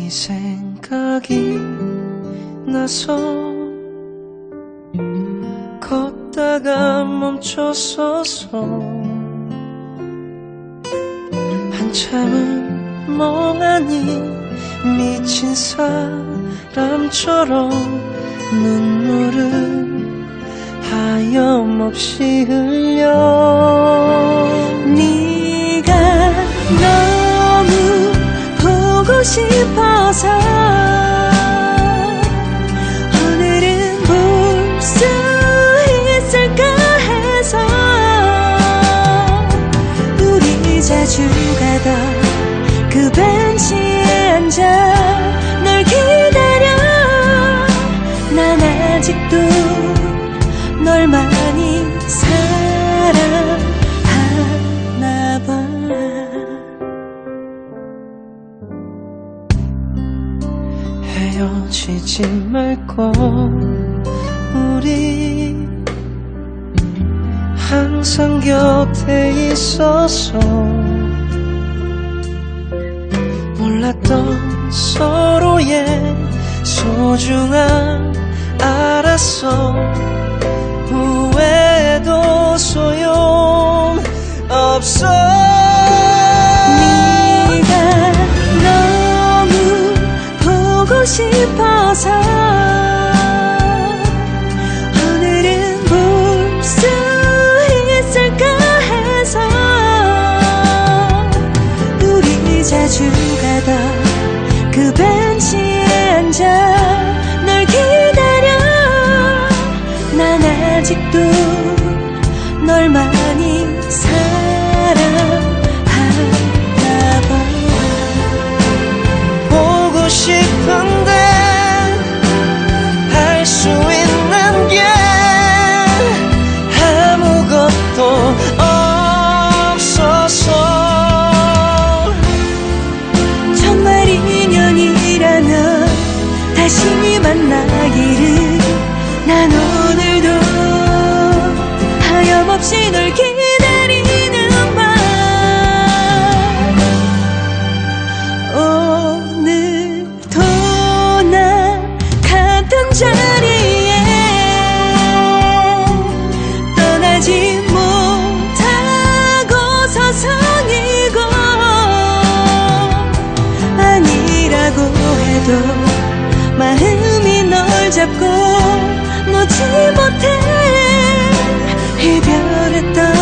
갑자기 생각이 나서 걷다가 멈춰서서 한참은 멍하니 미친 사람처럼 눈물은 하염없이 흘려 싶어서 오늘은 볼 수 있을까 해서 우리 자주 가던 그 벤치 헤어지지 말고 우리 항상 곁에 있어서 몰랐던 서로의 소중함 알았어 후회도 소용 없어 싶어서 마음이 널 잡고 놓지 못해 이별했던